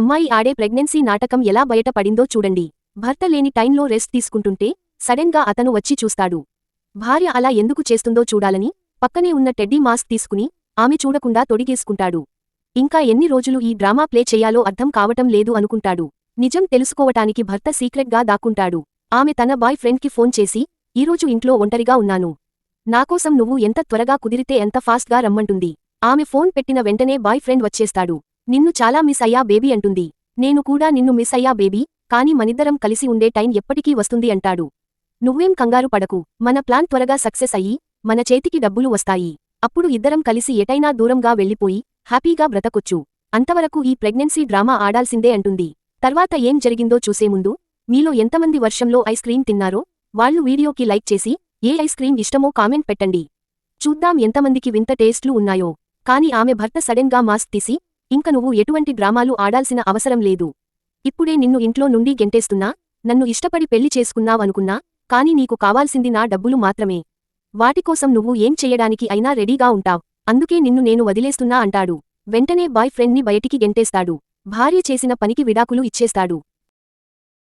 అమ్మాయి ఆడే ప్రెగ్నెన్సీ నాటకం ఎలా బయటపడిందో చూడండి. భర్త లేని టైంలో రెస్ట్ తీసుకుంటుంటే సడెన్గా అతను వచ్చి చూస్తాడు. భార్య అలా ఎందుకు చేస్తుందో చూడాలని పక్కనే ఉన్న టెడ్డీ మాస్క్ తీసుకుని ఆమె చూడకుండా తొడిగేసుకుంటాడు. ఇంకా ఎన్ని రోజులు ఈ డ్రామా ప్లే చెయ్యాలో అర్థం కావటం లేదు అనుకుంటాడు. నిజం తెలుసుకోవటానికి భర్త సీక్రెట్గా దాక్కుంటాడు. ఆమె తన బాయ్ ఫ్రెండ్కి ఫోన్ చేసి ఈరోజు ఇంట్లో ఒంటరిగా ఉన్నాను. నాకోసం నువ్వు ఎంత త్వరగా కుదిరితే ఎంత ఫాస్ట్గా రమ్మంటుంది. ఆమె ఫోన్ పెట్టిన వెంటనే బాయ్ ఫ్రెండ్ వచ్చేస్తాడు. నిన్ను చాలా మిస్ అయ్యా బేబీ అంటుంది. నేను కూడా నిన్ను మిస్ అయ్యా బేబీ కాని మనిద్దరం కలిసి ఉండే టైం ఎప్పటికీ వస్తుంది అంటాడు. నువ్వేం కంగారు పడకు మన ప్లాన్ త్వరగా సక్సెస్ అయ్యి మన చేతికి డబ్బులు వస్తాయి. అప్పుడు ఇద్దరం కలిసి ఎటైనా దూరంగా వెళ్ళిపోయి హ్యాపీగా బ్రతకొచ్చు. అంతవరకు ఈ ప్రెగ్నెన్సీ డ్రామా ఆడాల్సిందే అంటుంది. తర్వాత ఏం జరిగిందో చూసే ముందు మీలో ఎంతమంది వర్షంలో ఐస్ క్రీం తిన్నారో వాళ్ళు వీడియోకి లైక్ చేసి ఏ ఐస్ క్రీం ఇష్టమో కామెంట్ పెట్టండి. చూద్దాం ఎంతమందికి వింత టేస్ట్లు ఉన్నాయో. కాని ఆమె భర్త సడెన్గా మాస్క్ తీసి ఇంక నువ్వు ఎటువంటి డ్రామాలు ఆడాల్సిన అవసరం లేదు. ఇప్పుడే నిన్ను ఇంట్లో నుండి గెంటేస్తున్నా నన్ను ఇష్టపడి పెళ్ళి చేసుకున్నావనుకున్నా కాని నీకు కావాల్సింది నా డబ్బులు మాత్రమే. వాటికోసం నువ్వు ఏం చెయ్యడానికి అయినా రెడీగా ఉంటావ్. అందుకే నిన్ను నేను వదిలేస్తున్నా అంటాడు. వెంటనే బాయ్ ఫ్రెండ్ని బయటికి గెంటేస్తాడు. భార్య చేసిన పనికి విడాకులు ఇచ్చేస్తాడు.